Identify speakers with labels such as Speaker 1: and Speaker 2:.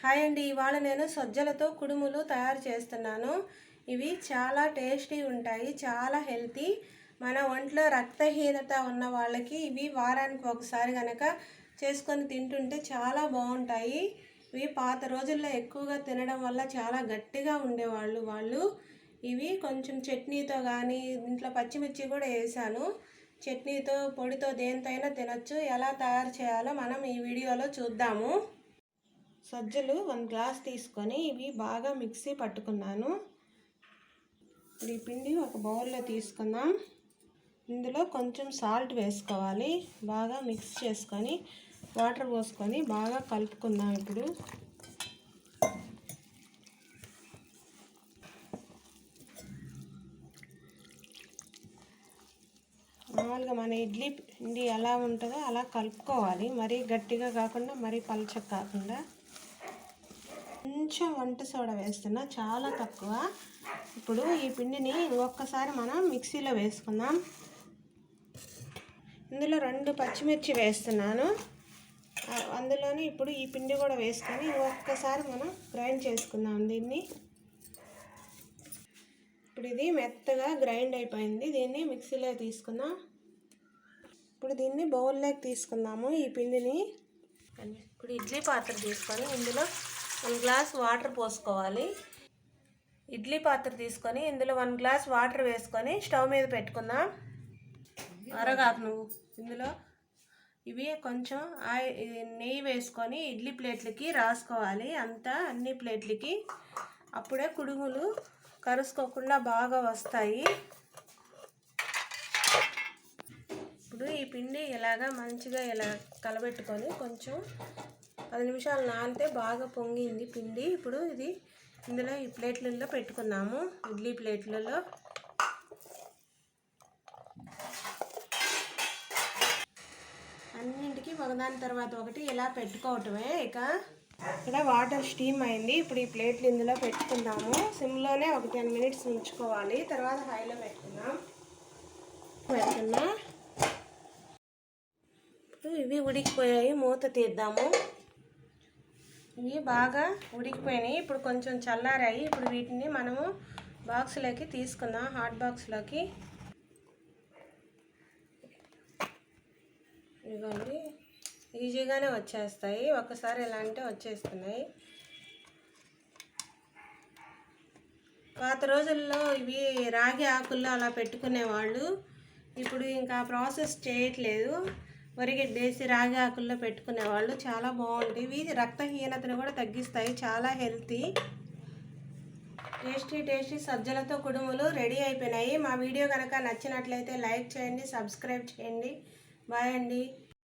Speaker 1: Hi అండి. ఇవాళ నేను సజ్జలతో కుడుములు తయారు చేస్తున్నాను. ఇవి చాలా టేస్టీ ఉంటాయి చాలా హెల్తీ. మన ఒంట్లో రక్తహీనత ఉన్న వాళ్ళకి ఇవి వారానికి ఒకసారి కనుక చేసుకొని తింటుంటే చాలా బాగుంటాయి. ఇవి పాత రోజుల్లో ఎక్కువగా తినడం వల్ల చాలా గట్టిగా ఉండేవాళ్ళు వాళ్ళు. ఇవి కొంచెం చట్నీతో కానీ ఇంట్లో పచ్చిమిర్చి కూడా వేసాను. చట్నీతో పొడితో దేనితో అయినా ఎలా తయారు చేయాలో మనం ఈ వీడియోలో చూద్దాము. సజ్జలు వన్ గ్లాస్ తీసుకొని ఇవి బాగా మిక్సీ పట్టుకున్నాను. ఇప్పుడు ఈ పిండి ఒక బౌల్లో తీసుకుందాం. ఇందులో కొంచెం సాల్ట్ వేసుకోవాలి. బాగా మిక్స్ చేసుకొని వాటర్ పోసుకొని బాగా కలుపుకుందాం ఇప్పుడు. మామూలుగా మన ఇడ్లీ పిండి ఎలా ఉంటుందో అలా కలుపుకోవాలి. మరీ గట్టిగా కాకుండా మరీ పలచగా కాకుండా. కొంచెం వంట సోడా వేస్తున్నా చాలా తక్కువ. ఇప్పుడు ఈ పిండిని ఒక్కసారి మనం మిక్సీలో వేసుకుందాం. ఇందులో రెండు పచ్చిమిర్చి వేస్తున్నాను. అందులోనే ఇప్పుడు ఈ పిండి కూడా వేసుకొని ఒక్కసారి మనం గ్రైండ్ చేసుకుందాం దీన్ని. ఇప్పుడు ఇది మెత్తగా గ్రైండ్ అయిపోయింది. దీన్ని మిక్సీలో తీసుకుందాం. ఇప్పుడు దీన్ని బౌల్లోకి తీసుకుందాము ఈ పిండిని. ఇప్పుడు ఇడ్లీ పాత్ర తీసుకొని ఇందులో వన్ గ్లాస్ వాటర్ పోసుకోవాలి. ఇడ్లీ పాత్ర తీసుకొని ఇందులో వన్ గ్లాస్ వాటర్ వేసుకొని స్టవ్ మీద పెట్టుకుందాం. అరగాకు నువ్వు ఇందులో. ఇవి కొంచెం ఆయి నెయ్యి వేసుకొని ఇడ్లీ ప్లేట్లకి రాసుకోవాలి. అంతా అన్ని ప్లేట్లకి. అప్పుడే కుడుములు కరుసుకోకుండా బాగా వస్తాయి. ఇప్పుడు ఈ పిండి ఇలాగా మంచిగా ఇలా కలబెట్టుకొని కొంచెం పది నిమిషాలు నానితే బాగా పొంగింది పిండి. ఇప్పుడు ఇది ఇందులో ఈ ప్లేట్లలో పెట్టుకున్నాము. ఇడ్లీ ప్లేట్లలో. అన్నింటికి ఒకదాని తర్వాత ఒకటి ఇలా పెట్టుకోవటమే. ఇక ఇక్కడ వాటర్ స్టీమ్ అయింది. ఇప్పుడు ఈ ప్లేట్లు ఇందులో పెట్టుకుందాము. సిమ్లోనే ఒక టెన్ మినిట్స్ ఉంచుకోవాలి. తర్వాత హైలో పెట్టుకుందాం. పెడుతున్నా ఇప్పుడు ఇవి ఉడికిపోయాయి. మూత తీద్దాము. ఇవి బాగా ఉడికిపోయినాయి. ఇప్పుడు కొంచెం చల్లారాయి. ఇప్పుడు వీటిని మనము బాక్స్లోకి తీసుకుందాం. హాట్ బాక్స్లోకి ఇవ్వండి ఈజీగానే వచ్చేస్తాయి. ఒకసారి ఎలా అంటే వచ్చేస్తున్నాయి. పాత రోజుల్లో ఇవి రాగి ఆకుల్లో అలా పెట్టుకునేవాళ్ళు. ఇప్పుడు ఇంకా ప్రాసెస్ చేయట్లేదు. వరిగడ్డేసి రాగి ఆకుల్లో పెట్టుకునేవాళ్ళు చాలా బాగుంటాయి. ఇవి రక్తహీనతను కూడా తగ్గిస్తాయి. చాలా హెల్తీ. టేస్టీ టేస్టీ సజ్జలతో కుడుములు రెడీ అయిపోయినాయి. మా వీడియో కనుక నచ్చినట్లయితే లైక్ చేయండి సబ్స్క్రైబ్ చేయండి. బాయ్ అండి.